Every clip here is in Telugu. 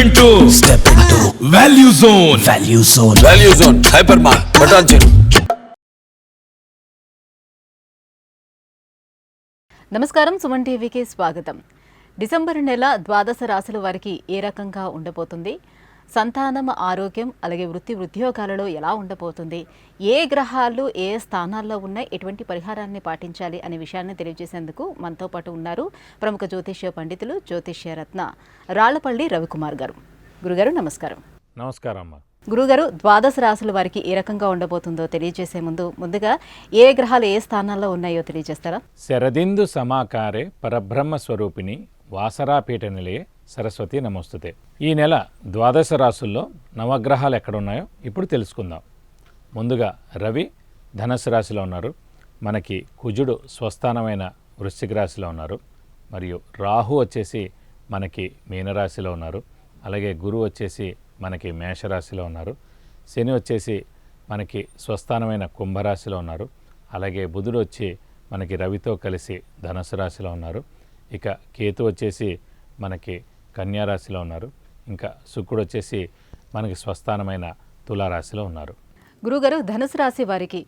into Step into value zone. Value zone. Value zone hyper mart Patancheru నమస్కారం సుమన్ టీవీకి స్వాగతం. డిసెంబర్ నెల ద్వాదశ రాశుల వారికి ఏ రకంగా ఉండబోతుంది? సంతానం ఆరోగ్యం అలాగే వృత్తి ఉద్యోగాలలో ఎలా ఉండబోతుంది? ఏ గ్రహాలు ఏ స్థానాల్లో ఉన్నాయి? ఎటువంటి పరిహారాన్ని పాటించాలి అనే విషయాన్ని తెలియజేసేందుకు మనతో పాటు ఉన్నారు ప్రముఖ జ్యోతిష్య పండితులు జ్యోతిష్య రత్న రాళ్ళపల్లి రవికుమార్ గారు. గురుగారు నమస్కారం. నమస్కారం అమ్మ. గురుగారు ద్వాదశ రాశుల వారికి ఏ రకంగా ఉండబోతుందో తెలియజేసే ముందు ముందుగా ఏ గ్రహాలు ఏ స్థానాల్లో ఉన్నాయో తెలియజేస్తారా? శరదిందు సమాకారే పరబ్రహ్మ స్వరూపిణి వాసరాపీఠ నిలయే సరస్వతి నమోస్తుతే. ఈ నెల ద్వాదశ రాసుల్లో నవగ్రహాలు ఎక్కడున్నాయో ఇప్పుడు తెలుసుకుందాం. ముందుగా రవి ధనస్సు రాశిలో ఉన్నారు. మనకి కుజుడు స్వస్థానమైన వృశ్చిక రాశిలో ఉన్నారు. మరియు రాహు వచ్చేసి మనకి మీనరాశిలో ఉన్నారు. అలాగే గురువు వచ్చేసి మనకి మేషరాశిలో ఉన్నారు. శని వచ్చేసి మనకి స్వస్థానమైన కుంభరాశిలో ఉన్నారు. అలాగే బుధుడు వచ్చి మనకి రవితో కలిసి ధనుసు రాశిలో ఉన్నారు. ఇక కేతు వచ్చేసి మనకి కన్యా రాశిలో ఉన్నారు. ఇంకా శుక్రుడు వచ్చేసి మనకి స్వస్థానమైన తులారాశిలో ఉన్నారు. గురుగారు ధనుసు రాశి వారికి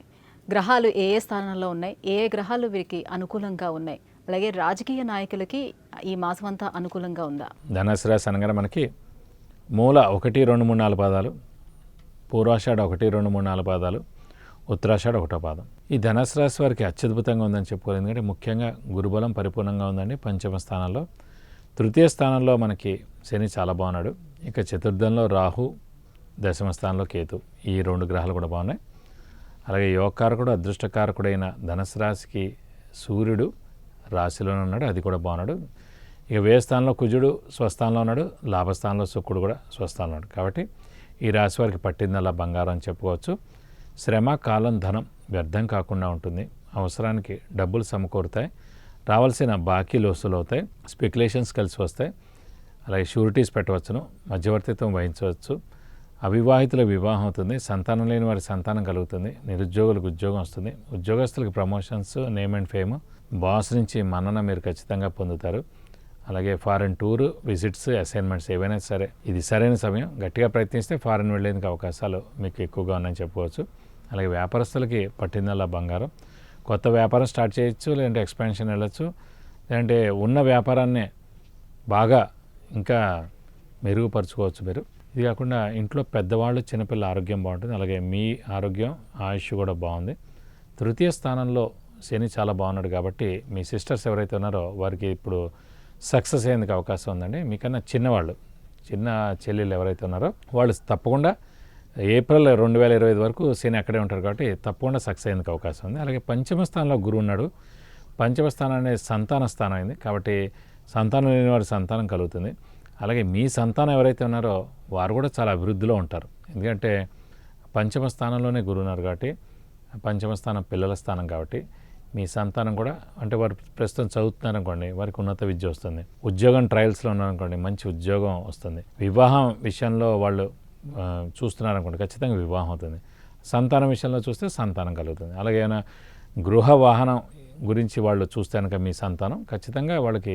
గ్రహాలు ఏ ఏ స్థానంలో ఉన్నాయి? ఏ ఏ గ్రహాలు వీరికి అనుకూలంగా ఉన్నాయి? అలాగే రాజకీయ నాయకులకి ఈ మాసం అంతా అనుకూలంగా ఉందా? ధనుసు రాశి అనగానే మనకి మూల ఒకటి రెండు మూడు నాలుగు పాదాలు పూర్వాషాఢ ఒకటి రెండు మూడు నాలుగు పాదాలు ఉత్తరాషాఢ ఒకటో పాదం. ఈ ధనుసు రాశి వారికి అత్యద్భుతంగా ఉందని చెప్పుకోవాలి ఎందుకంటే ముఖ్యంగా గురుబలం పరిపూర్ణంగా ఉందండి. పంచమ స్థానంలో. తృతీయ స్థానంలో మనకి శని చాలా బాగున్నాడు. ఇక చతుర్థంలో రాహు దశమ స్థానంలో కేతు. ఈ రెండు గ్రహాలు కూడా బాగున్నాయి. అలాగే యోగకారకుడు అదృష్టకారకుడైన ధనుసు రాశికి సూర్యుడు రాశిలోనే ఉన్నాడు. అది కూడా బాగున్నాడు. ఇక వ్యయ స్థానంలో కుజుడు స్వస్థానంలో ఉన్నాడు. లాభస్థానంలో శుక్రుడు కూడా స్వస్థానంలో ఉన్నాడు. కాబట్టి ఈ రాశి వారికి పట్టిందల్లా బంగారం అని చెప్పుకోవచ్చు. శ్రమ కాలం ధనం వ్యర్థం కాకుండా ఉంటుంది. అవసరానికి డబ్బులు సమకూరుతాయి. రావాల్సిన బాకీలు వసూలు అవుతాయి. స్పెక్యులేషన్స్ కలిసి వస్తాయి. అలాగే షూరిటీస్ పెట్టవచ్చును. మధ్యవర్తిత్వం వహించవచ్చు. అవివాహితుల వివాహం అవుతుంది. సంతానం లేని వారి సంతానం కలుగుతుంది. నిరుద్యోగులకు ఉద్యోగం వస్తుంది. ఉద్యోగస్తులకు promotions name and fame boss నుంచి మన్నన మీరు ఖచ్చితంగా పొందుతారు. అలాగే ఫారెన్ టూర్ విజిట్స్ అసైన్మెంట్స్ ఏవైనా సరే. ఇది సరైన సమయం. గట్టిగా ప్రయత్నిస్తే ఫారెన్ వెళ్ళేందుకు అవకాశాలు మీకు ఎక్కువగా ఉన్నాయని చెప్పుకోవచ్చు. అలాగే వ్యాపారస్తులకి పట్టిందల్లా బంగారం. కొత్త వ్యాపారం స్టార్ట్ చేయొచ్చు లేదంటే ఎక్స్పాన్షన్ వెళ్ళొచ్చు. లేదంటే ఉన్న వ్యాపారాన్ని బాగా ఇంకా మెరుగుపరుచుకోవచ్చు మీరు. ఇది కాకుండా ఇంట్లో పెద్దవాళ్ళు చిన్నపిల్లల ఆరోగ్యం బాగుంటుంది. అలాగే మీ ఆరోగ్యం ఆయుష్ కూడా బాగుంది. తృతీయ స్థానంలో శని చాలా బాగున్నాడు కాబట్టి మీ సిస్టర్స్ ఎవరైతే ఉన్నారో వారికి ఇప్పుడు సక్సెస్ అయ్యేందుకు అవకాశం ఉందండి. మీకన్నా చిన్నవాళ్ళు చిన్న చెల్లెళ్ళు ఎవరైతే ఉన్నారో వాళ్ళు తప్పకుండా ఏప్రిల్ రెండు వేల ఇరవై ఐదు వరకు శని అక్కడే ఉంటారు కాబట్టి తప్పకుండా సక్సెస్ అయ్యేందుకు అవకాశం ఉంది. అలాగే పంచమ స్థానంలో గురువు ఉన్నాడు. పంచమ స్థానం అనేది సంతాన స్థానం అయింది కాబట్టి సంతానం లేని వారి సంతానం కలుగుతుంది. అలాగే మీ సంతానం ఎవరైతే ఉన్నారో వారు కూడా చాలా అభివృద్ధిలో ఉంటారు. ఎందుకంటే పంచమ స్థానంలోనే గురువు ఉన్నారు కాబట్టి పంచమ స్థానం పిల్లల స్థానం కాబట్టి మీ సంతానం కూడా అంటే వారు ప్రస్తుతం చదువుతున్నారు అనుకోండి వారికి ఉన్నత విద్య వస్తుంది. ఉద్యోగం ట్రయల్స్లో ఉన్నారనుకోండి మంచి ఉద్యోగం వస్తుంది. వివాహం విషయంలో వాళ్ళు చూస్తున్నారనుకోండి ఖచ్చితంగా వివాహం అవుతుంది. సంతానం విషయంలో చూస్తే సంతానం కలుగుతుంది. అలాగే ఏమైనా గృహ వాహనం గురించి వాళ్ళు చూస్తే కనుక మీ సంతానం ఖచ్చితంగా వాళ్ళకి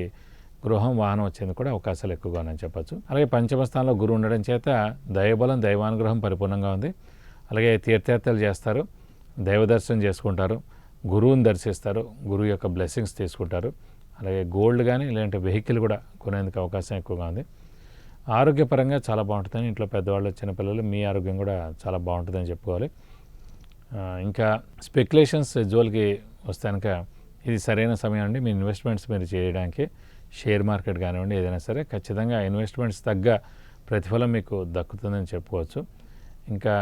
గృహం వాహనం వచ్చేందుకు కూడా అవకాశాలు ఎక్కువగా ఉన్నాయని చెప్పచ్చు. అలాగే పంచమ స్థానంలో గురువు ఉండడం చేత దైవబలం దైవానుగ్రహం పరిపూర్ణంగా ఉంది. అలాగే తీర్థయాత్రలు చేస్తారు దైవ దర్శనం చేసుకుంటారు గురువుని దర్శిస్తారు గురువు యొక్క బ్లెస్సింగ్స్ తీసుకుంటారు. అలాగే గోల్డ్ కానీ లేదంటే వెహికల్ కూడా కొనేందుకు అవకాశం ఎక్కువగా ఉంది. ఆరోగ్యపరంగా చాలా బాగుంటుందని ఇంట్లో పెద్దవాళ్ళు చిన్నపిల్లలు మీ ఆరోగ్యం కూడా చాలా బాగుంటుందని చెప్పుకోవాలి. ఇంకా స్పెక్యులేషన్స్ జోలికి వస్తే కనుక ఇది సరైన సమయం అండి. మీ ఇన్వెస్ట్మెంట్స్ మీరు చేయడానికి షేర్ మార్కెట్ కానివ్వండి ఏదైనా సరే ఖచ్చితంగా ఇన్వెస్ట్మెంట్స్ తగ్గ ప్రతిఫలం మీకు దక్కుతుందని చెప్పుకోవచ్చు. ఇంకా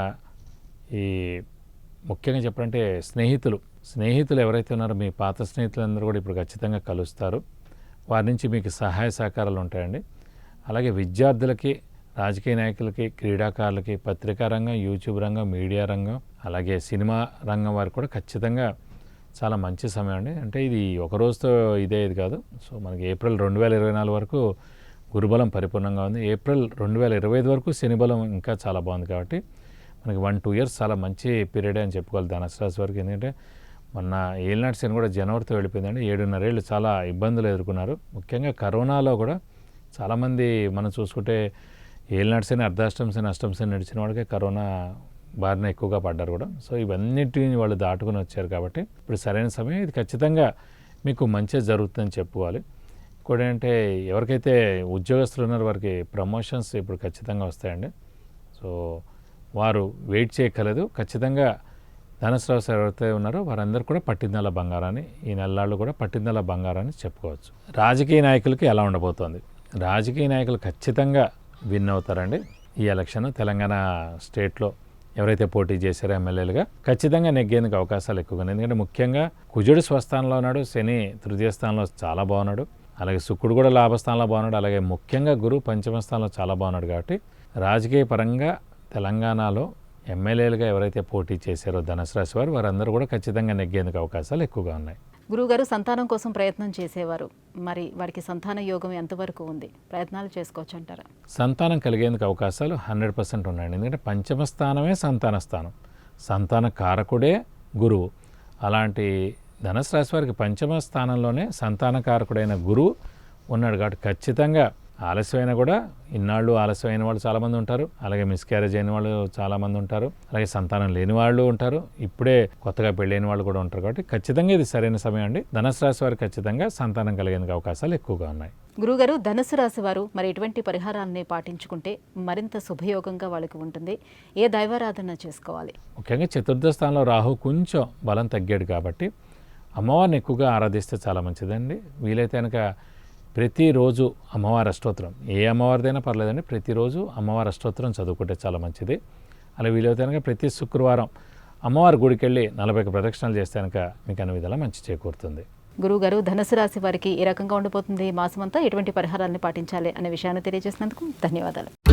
ఈ ముఖ్యంగా చెప్పాలంటే స్నేహితులు స్నేహితులు ఎవరైతే ఉన్నారో మీ పాత స్నేహితులందరూ కూడా ఇప్పుడు ఖచ్చితంగా కలుస్తారు. వారి నుంచి మీకు సహాయ సహకారాలు ఉంటాయండి. అలాగే విద్యార్థులకి రాజకీయ నాయకులకి క్రీడాకారులకి పత్రికా రంగం యూట్యూబ్ రంగం మీడియా రంగం అలాగే సినిమా రంగం వారికి కూడా ఖచ్చితంగా చాలా మంచి సమయం అండి. అంటే ఇది ఒక రోజుతో ఇదే ఇది కాదు. సో మనకి ఏప్రిల్ రెండు వేల ఇరవై నాలుగు వరకు గురుబలం పరిపూర్ణంగా ఉంది. ఏప్రిల్ రెండు వేల ఇరవై ఐదు వరకు శనిబలం ఇంకా చాలా బాగుంది కాబట్టి మనకి వన్ టూ ఇయర్స్ చాలా మంచి పీరియడ్ అని చెప్పుకోవాలి ధనుసు వరకు. ఎందుకంటే మొన్న ఏలినాటి శని కూడా జనవరితో వెళ్ళిపోయిందండి. ఏడున్నరేళ్ళు చాలా ఇబ్బందులు ఎదుర్కొన్నారు. ముఖ్యంగా కరోనాలో కూడా చాలామంది మనం చూసుకుంటే ఏళ్ళు నడిచిన అర్ధాష్టం శని నడిచిన వాళ్ళకే కరోనా బారిన ఎక్కువగా పడ్డారు కూడా. సో ఇవన్నిటిని వాళ్ళు దాటుకుని వచ్చారు కాబట్టి ఇప్పుడు సరైన సమయం. ఇది ఖచ్చితంగా మీకు మంచి జరుగుతుందని చెప్పుకోవాలి. ఇంకోటి ఏంటంటే ఎవరికైతే ఉద్యోగస్తులు ఉన్నారో వారికి ప్రమోషన్స్ ఇప్పుడు ఖచ్చితంగా వస్తాయండి. సో వారు వెయిట్ చేయగలదు ఖచ్చితంగా ధనస్రావు ఎవరైతే ఉన్నారో వారందరూ కూడా పట్టిందల బంగారాన్ని ఈ నెలలాళ్ళు కూడా పట్టిందల బంగారాన్ని చెప్పుకోవచ్చు. రాజకీయ నాయకులకి ఎలా ఉండబోతోంది? రాజకీయ నాయకులు ఖచ్చితంగా విన్ అవుతారండి. ఈ ఎలక్షన్ తెలంగాణ స్టేట్లో ఎవరైతే పోటీ చేశారో ఎమ్మెల్యేలుగా ఖచ్చితంగా నెగ్గేందుకు అవకాశాలు ఎక్కువగా ఉన్నాయి ఎందుకంటే ముఖ్యంగా కుజుడు స్వస్థానంలో ఉన్నాడు శని తృతీయ స్థానంలో చాలా బాగున్నాడు అలాగే శుక్రుడు కూడా లాభస్థానంలో బాగున్నాడు అలాగే ముఖ్యంగా గురు పంచమ స్థానంలో చాలా బాగున్నాడు కాబట్టి రాజకీయ పరంగా తెలంగాణలో ఎమ్మెల్యేలుగా ఎవరైతే పోటీ చేశారో ధనుసు రాశి వారు వారందరూ కూడా ఖచ్చితంగా నెగ్గేందుకు అవకాశాలు ఎక్కువగా ఉన్నాయి. గురువుగారు సంతానం కోసం ప్రయత్నం చేసేవారు. మరి వారికి సంతాన యోగం ఎంతవరకు ఉంది? ప్రయత్నాలు చేసుకోవచ్చు అంటారా? సంతానం కలిగేందుకు అవకాశాలు హండ్రెడ్ పర్సెంట్ ఉన్నాయండి. ఎందుకంటే పంచమ స్థానమే సంతాన స్థానం. సంతాన కారకుడే గురువు. అలాంటి ధనుసు రాశి వారికి పంచమ స్థానంలోనే సంతాన కారకుడైన గురువు ఉన్నాడు. కాబట్టి ఖచ్చితంగా ఆలస్యమైన కూడా ఇన్నాళ్ళు ఆలస్యమైన వాళ్ళు చాలామంది ఉంటారు. అలాగే మిస్క్యారేజ్ అయిన వాళ్ళు చాలామంది ఉంటారు. అలాగే సంతానం లేని వాళ్ళు ఉంటారు. ఇప్పుడే కొత్తగా పెళ్ళైన వాళ్ళు కూడా ఉంటారు కాబట్టి ఖచ్చితంగా ఇది సరైన సమయం అండి. ధనుసు రాశి వారికి ఖచ్చితంగా సంతానం కలిగేందుకు అవకాశాలు ఎక్కువగా ఉన్నాయి. గురువుగారు ధనుసు రాశి వారు మరి ఎటువంటి పరిహారాన్ని పాటించుకుంటే మరింత శుభయోగంగా వాళ్ళకి ఉంటుంది. ఏ దైవారాధన చేసుకోవాలి? ముఖ్యంగా చతుర్థ స్థానంలో రాహు కొంచెం బలం తగ్గాడు కాబట్టి అమ్మవారిని ఎక్కువగా ఆరాధిస్తే చాలా మంచిదండి. వీలైతే కనుక ప్రతిరోజు అమ్మవారి అష్టోత్తరం. ఏ అమ్మవారిదైనా పర్లేదండి. ప్రతిరోజు అమ్మవారి అష్టోత్తరం చదువుకుంటే చాలా మంచిది. అలా వీలైతే కనుక ప్రతి శుక్రవారం అమ్మవారి గుడికి వెళ్ళి నలభై ప్రదక్షిణలు చేస్తే కనుక మీకు అన్ని విధాలా మంచి చేకూరుతుంది. గురుగారు ధనుసు రాశి వారికి ఏ రకంగా ఉండబోతుంది ఈ మాసమంతా ఎటువంటి పరిహారాన్ని పాటించాలి అనే విషయాన్ని తెలియజేసినందుకు ధన్యవాదాలు.